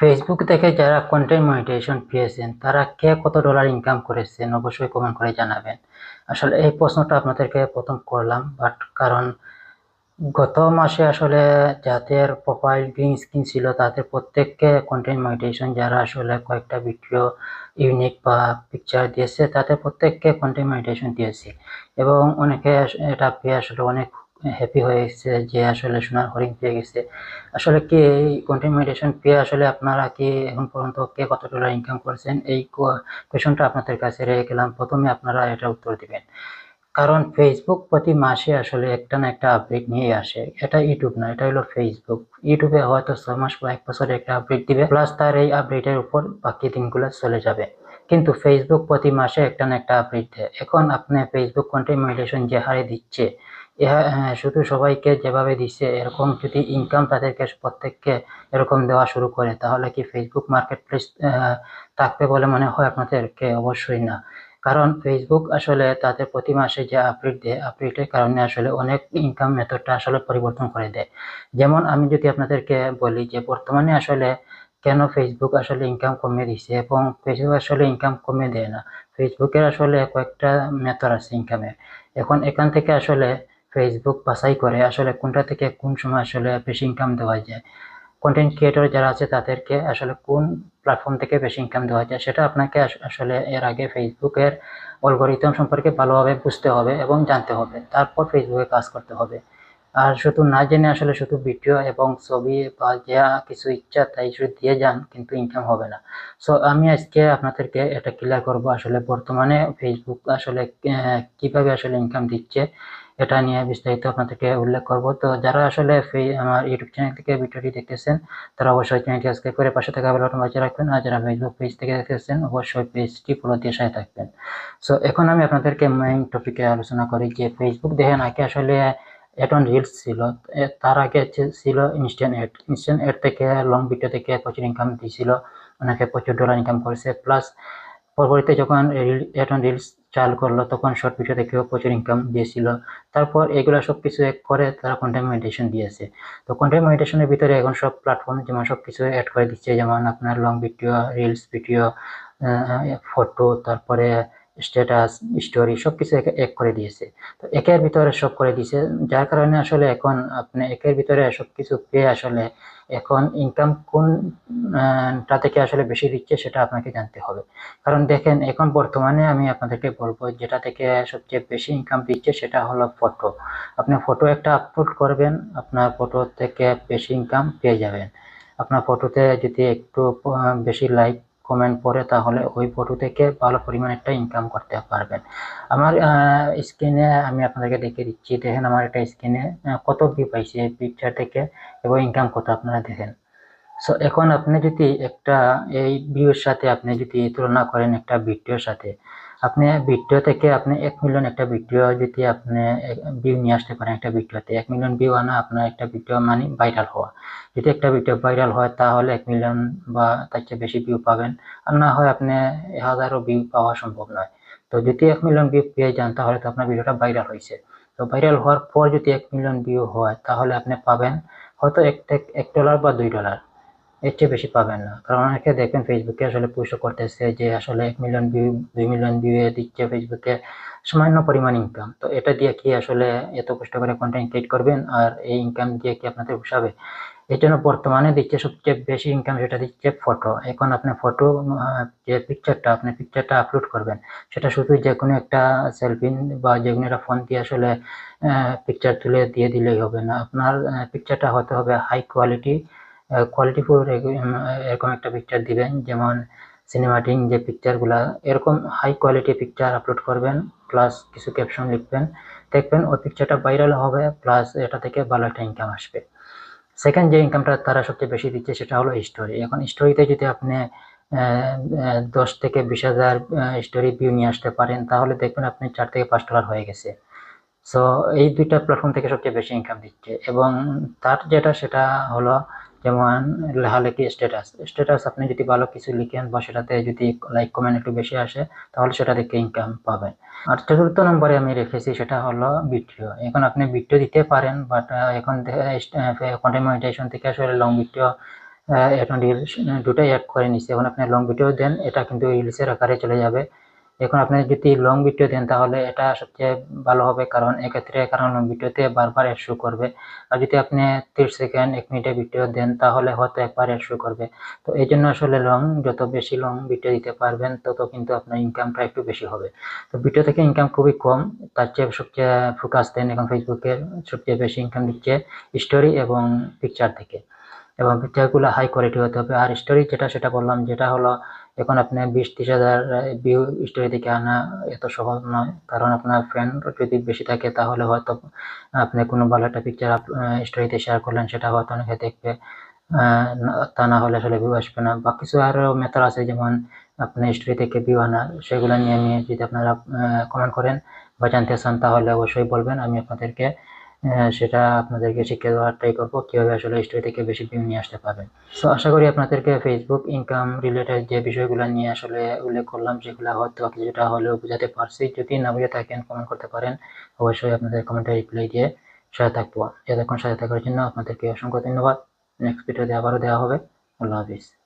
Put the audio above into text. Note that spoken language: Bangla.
ফেসবুক থেকে যারা কন্টেন্ট মনিটাইজেশন পেয়েছেন, তারা কে কত ডলার ইনকাম করেছেন, অবশ্যই কমেন্ট করে জানাবেন। আসলে এই প্রশ্নটা আপনাদেরকে প্রথম করলাম বাট কারণ গত মাসে আসলে যাদের প্রোফাইল গ্রিন স্ক্রিন ছিল, তাদের প্রত্যেককে কন্টেন্ট মনিটাইজেশন যারা আসলে কয়েকটা ভিডিও ইউনিক বা পিকচার দিয়েছে, তাদের প্রত্যেককে কন্টেন্ট মনিটাইজেশন দিয়েছে। এবং অনেকে এটা পেয়ে আসলে অনেক হ্যাপি হয়ে গেছে যে আসলে সোনার হরিণ পেয়ে গেছে। আসলে কি এই কন্টেন্ট মনিটাইজেশন পেয়ে আসলে আপনারা কি এখন পর্যন্ত কে কত ডলার ইনকাম করেছেন, এই কোয়েশনটা আপনাদের কাছে রেখে গেলাম। প্রথমে আপনারা এটা উত্তর দিবেন। কারণ ফেসবুক প্রতি মাসে আসলে একটা না একটা আপডেট নিয়ে আসে। এটা ইউটিউব না, এটা হলো ফেসবুক ইউটিউবে হয়তো ছয় মাস বা এক বছরে একটা আপডেট দিবে প্লাস তার এই আপডেটের উপর বাকি দিনগুলো চলে যাবে। কিন্তু ফেসবুক প্রতি মাসে একটা না একটা আপডেট দেয়। এখন আপনি ফেসবুক কন্টেন্ট মনিটাইজেশন যে হারে দিচ্ছে ইহা হ্যাঁ, শুধু সবাইকে যেভাবে দিচ্ছে এরকম যদি ইনকাম তাদেরকে প্রত্যেককে এরকম দেওয়া শুরু করে তাহলে কি ফেসবুক মার্কেট প্লেস থাকবে বলে মনে হয় আপনাদেরকে? অবশ্যই না। কারণ ফেসবুক আসলে তাদের প্রতি মাসে যে আপডেট দেয় আপডেটের কারণে আসলে অনেক ইনকাম মেথডটা আসলে পরিবর্তন করে দেয়। যেমন আমি যদি আপনাদেরকে বলি যে বর্তমানে আসলে কেন ফেসবুক আসলে ইনকাম কমিয়ে দিচ্ছে এবং ফেসবুক আসলে ইনকাম কমিয়ে দেয় না? ফেসবুকের আসলে কয়েকটা মেথড আছে ইনকামের এখন এখান থেকে আসলে ফেসবুক বাছাই করে আসলে কোনটা থেকে কোন সময় আসলে বেশি ইনকাম দেওয়া যায়। কন্টেন্ট ক্রিয়েটর যারা আছে তাদেরকে আসলে কোন প্ল্যাটফর্ম থেকে বেশি ইনকাম দেওয়া যায় সেটা আপনাকে আসলে এর আগে ফেসবুকের অ্যালগরিদম সম্পর্কে ভালোভাবে বুঝতে হবে এবং জানতে হবে। তারপর ফেসবুকে কাজ করতে হবে। আর শুধু না জেনে আসলে শুধু ভিডিও এবং ছবি বা যা কিছু ইচ্ছা তাই শুধু দিয়ে যান কিন্তু ইনকাম হবে না। সো আমি আজকে আপনাদেরকে এটা ক্লিয়ার করব আসলে বর্তমানে ফেসবুক আসলে কীভাবে আসলে ইনকাম দিচ্ছে। এটা নিয়ে বিস্তারিত আপনাদেরকে উল্লেখ করব। তো যারা আসলে আমার ইউটিউব চ্যানেল থেকে ভিডিওটি দেখতেছেন, তারা অবশ্যই চ্যানেলটি সাবস্ক্রাইব করে পাশে থাকা বেল বাটন বাজিয়ে রাখবেন। আর যারা ফেসবুক পেজ থেকে দেখতেছেন, অবশ্যই পেজটি ফলো দিয়ে সাথে থাকবেন। সো এখন আমি আপনাদেরকে মেইন টপিকে আলোচনা করি যে ফেসবুক দেখেন আগে আসলে অন রিলস ছিল। তার আগে ছিল ইনস্ট্যান্ট এড ইনস্ট্যান্ট এড থেকে লং ভিডিও থেকে প্রচুর ইনকাম দিয়েছিল অনেকে প্রচুর ডলার ইনকাম করেছে। প্লাস পরবর্তীতে যখন এখন রিলস চালু করল, তখন শর্ট ভিডিও থেকেও প্রচুর ইনকাম দিয়েছিল। তারপর এগুলো সব কিছু করে তারা কন্টেন্ট মেডিটেশন দিয়েছে। তো কন্টেন্ট মেডিটেশনের ভিতরে এখন সব প্ল্যাটফর্ম যেমন সব কিছু অ্যাড করে দিচ্ছে, যেমন আপনার long video reels video photo তারপরে স্ট্যাটাস স্টোরি সব কিছু একে এক করে দিয়েছে। তো একের ভিতরে সব করে দিয়েছে। যার কারণে আসলে এখন আপনি একের ভিতরে সব কিছু পেয়ে আসলে এখন ইনকাম কোন আহ, থেকে আসলে বেশি দিচ্ছে সেটা আপনাকে জানতে হবে। কারণ দেখেন এখন বর্তমানে আমি আপনাদেরকে বলব যেটা থেকে সবচেয়ে বেশি ইনকাম দিচ্ছে সেটা হলো ফটো আপনি ফটো একটা আপলোড করবেন আপনার ফটো থেকে বেশি ইনকাম পেয়ে যাবেন। আপনার ফটোতে যদি একটু বেশি লাইক কমেন্ট পড়ে, তাহলে ওই ফটো থেকে ভালো পরিমাণ একটা ইনকাম করতে পারবেন। আমার স্ক্রিনে আমি আপনাদেরকে দেখে দিচ্ছি, দেখেন আমার একটা স্ক্রিনে কত ভিউ পাইছে পিকচার থেকে, এবং ইনকাম কত আপনারা দেখেন। সো এখন আপনি যদি একটা এই ভিউর সাথে আপনি যদি তুলনা করেন একটা ভিডিওর সাথে, আপনি ভিডিও থেকে আপনি এক মিলিয়ন একটা ভিডিও যদি আপনি ভিউ নিয়ে আসতে পারেন একটা ভিডিওতে, এক মিলিয়ন ভিউ আনা আপনার একটা ভিডিও মানে ভাইরাল হওয়া। যদি একটা ভিডিও ভাইরাল হয় তাহলে এক মিলিয়ন বা তার চেয়ে বেশি ভিউ পাবেন, আর না হয় আপনি হাজারো ভিউ পাওয়া সম্ভব নয়। তো যদি এক মিলিয়ন ভিউ পেয়ে যান তাহলে তো আপনার ভিডিওটা ভাইরাল হয়েছে। তো ভাইরাল হওয়ার পর যদি এক মিলিয়ন ভিউ হয় তাহলে আপনি পাবেন হয়তো এক এক ডলার বা দুই ডলার এর চেয়ে বেশি পাবেন না। কারণ অনেকে দেখবেন ফেসবুকে আসলে পুষ্ট করতেছে যে আসলে এক মিলিয়ন ভিউ দুই মিলিয়ন ভিউ দিচ্ছে ফেসবুকে সামান্য পরিমাণ ইনকাম তো এটা দিয়ে কি আসলে এত কষ্ট করে কন্টেন্ট ক্রিয়েট করবেন? আর এই ইনকাম দিয়ে কি আপনাদের পোষাবে এই জন্য বর্তমানে দিচ্ছে সবচেয়ে বেশি ইনকাম সেটা দিচ্ছে ফটো এখন আপনি ফটো যে পিকচারটা আপনি পিকচারটা আপলোড করবেন, সেটা শুধু যে কোনো একটা সেলফি বা যে কোনো একটা ফোন দিয়ে আসলে পিকচার তুলে দিয়ে দিলেই হবে না। আপনার পিকচারটা হতে হবে হাই কোয়ালিটি কোয়ালিটিফুল এরকম একটা পিকচার দিবেন, যেমন সিনেমাটিক যে পিকচারগুলা এরকম হাই কোয়ালিটি পিকচার আপলোড করবেন প্লাস কিছু ক্যাপশন লিখবেন, দেখবেন ওই পিকচারটা ভাইরাল হবে প্লাস এটা থেকে ভালো একটা ইনকাম আসবে। সেকেন্ড যে ইনকামটা তারা সবচেয়ে বেশি দিচ্ছে, সেটা হলো স্টোরি এখন স্টোরিতে যদি আপনি দশ থেকে বিশ হাজার স্টোরি ভিউ নিয়ে আসতে পারেন, তাহলে দেখবেন আপনি চার থেকে পাঁচ ডলার হয়ে গেছে। সো এই দুইটা প্ল্যাটফর্ম থেকে সবচেয়ে বেশি ইনকাম দিচ্ছে। এবং তার যেটা, সেটা হলো যেমন লেখালেখি স্ট্যাটাস স্ট্যাটাস আপনি যদি ভালো কিছু লিখেন বা সেটাতে যদি লাইক কমেন্ট একটু বেশি আসে, তাহলে সেটা থেকে ইনকাম পাবেন। আর চতুর্থ নম্বরে আমি রেখেছি, সেটা হলো ভিডিও এখন আপনি ভিডিও দিতে পারেন বাট এখন কন্টেন্ট মনিটাইজেশন থেকে আসলে লং ভিডিও এখন রিলস দুটাই অ্যাড করে নিচ্ছে এখন আপনি লং ভিডিও দেন, এটা কিন্তু রিলসের আকারে চলে যাবে। এখন আপনি যদি লং ভিডিও দেন, তাহলে এটা সবচেয়ে ভালো হবে। কারণ এক্ষেত্রে, কারণ লং ভিডিওতে বারবার অ্যাড শো করবে। আর যদি আপনি তিরিশ সেকেন্ড এক মিনিটের ভিডিও দেন, তাহলে হয়তো একবার অ্যাড শো করবে। তো এই জন্য আসলে লং যত বেশি লং ভিডিও দিতে পারবেন, তত কিন্তু আপনার ইনকামটা একটু বেশি হবে। তো ভিডিও থেকে ইনকাম খুবই কম, তার চেয়ে সবচেয়ে ফোকাস দেন এখন ফেসবুকে সবচেয়ে বেশি ইনকাম দিচ্ছে স্টোরি এবং পিকচার থেকে। এবং পিকচারগুলো হাই কোয়ালিটি হতে হবে। আর স্টোরি যেটা, সেটা বললাম, যেটা হলো এখন আপনি বিশ ত্রিশ হাজার ভিউ স্টোরি থেকে আনা এত সহজ নয়। কারণ আপনার ফ্রেন্ড যদি বেশি থাকে, তাহলে হয়তো আপনি কোনো ভালো একটা পিকচার স্টোরিতে শেয়ার করলেন, সেটা হয়তো অনেকে দেখবে। তা না হলে আসলে ভিউ আসবে না। বা কিছু আরও মেথড আছে, যেমন আপনি স্টোরি থেকে ভিউ আনা, সেগুলো নিয়ে নিয়ে যদি আপনারা কমেন্ট করেন বা জানতে চান, তাহলে অবশ্যই বলবেন, আমি আপনাদেরকে সেটা আপনাদেরকে শিক্ষা দেওয়ার ট্রাই করব। কীভাবে আসলে স্টোরি থেকে বেশি ভিউ নিয়ে আসতে পারবেন। সো আশা করি আপনাদেরকে ফেসবুক ইনকাম রিলেটেড যে বিষয়গুলো নিয়ে আসলে উল্লেখ করলাম, সেগুলো হয়তো কিছুটা হলেও বোঝাতে পারছি। যদি না বুঝে থাকেন কমেন্ট করতে পারেন। অবশ্যই আপনাদের কমেন্টে রিপ্লাই দিয়ে সাথে থাকব। এতক্ষণ সাথে থাকার জন্য আপনাদেরকে অসংখ্য ধন্যবাদ। নেক্সট ভিডিওতে আবারও দেওয়া হবে। আল্লাহ হাফিজ।